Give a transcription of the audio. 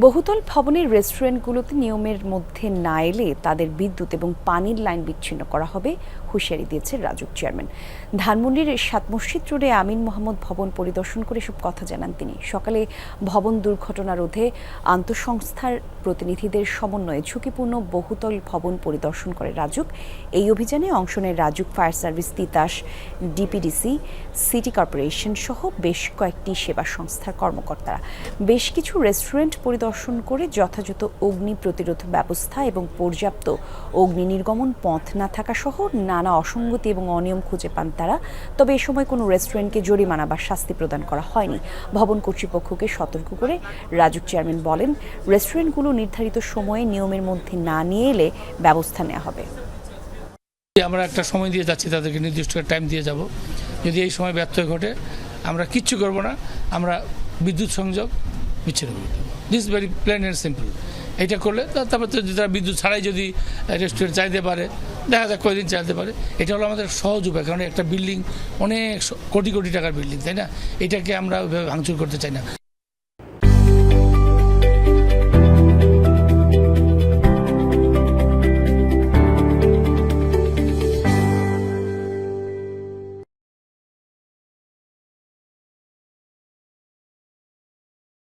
বহুতল ভবনের রেস্টুরেন্টগুলোতে নিয়মের মধ্যে না এলে তাদের বিদ্যুৎ এবং পানির লাইন বিচ্ছিন্ন করা হবে, হুঁশিয়ারি দিয়েছে রাজুক চেয়ারম্যান। ধানমন্ডির সাত মসজিদ রোডে আমিন মোহাম্মদ ভবন পরিদর্শন করে সব কথা জানান তিনি। সকালে ভবন দুর্ঘটনা রোধে আন্তঃসংস্থার প্রতিনিধিদের সমন্বয়ে ঝুঁকিপূর্ণ বহুতল ভবন পরিদর্শন করে রাজুক এই অভিযানে অংশ নেয় RAJUK fire service Titas, DPDC, city corporation সহ বেশ কয়েকটি সেবা সংস্থার কর্মকর্তারা। বেশ কিছু রেস্টুরেন্ট পরিদর্শন করে যথাযথ অগ্নি প্রতিরোধ ব্যবস্থা এবং পর্যাপ্ত অগ্নি নির্গমন পথ না থাকা সহ নানা অসঙ্গতি এবং অনিয়ম খুঁজে পান তারা। তবে এ সময় কোনো রেস্টুরেন্টকে জরিমানা বা শাস্তি প্রদান করা হয়নি। ভবন কর্তৃপক্ষকে সতর্ক করে রাজুক চেয়ারম্যান বলেন, রেস্টুরেন্টগুলো নির্ধারিত সময়ে নিয়মের মধ্যে না নিয়ে এলে ব্যবস্থা নেওয়া হবে। আমরা একটা সময় দিয়ে যাচ্ছি, তাদেরকে নির্দিষ্ট টাইম দিয়ে যাব। যদি এই সময় ব্যর্থ ঘটে, আমরা কিচ্ছু করব না। আমরা বিদ্যুৎ সংযোগ বিচ্ছিন্ন করে this very plain and simple এটা করলে তারপর তো যদি তারা বিদ্যুৎ ছাড়াই যদি রেস্টুরেন্ট চাইতে পারে, দেখা যাক কয়দিন চাইতে পারে। এটা হলো আমাদের সহজ উপায়, কারণ একটা বিল্ডিং অনেক কোটি কোটি টাকার বিল্ডিং তাই না? এটাকে আমরা ওইভাবে ভাঙচুর করতে চাই না।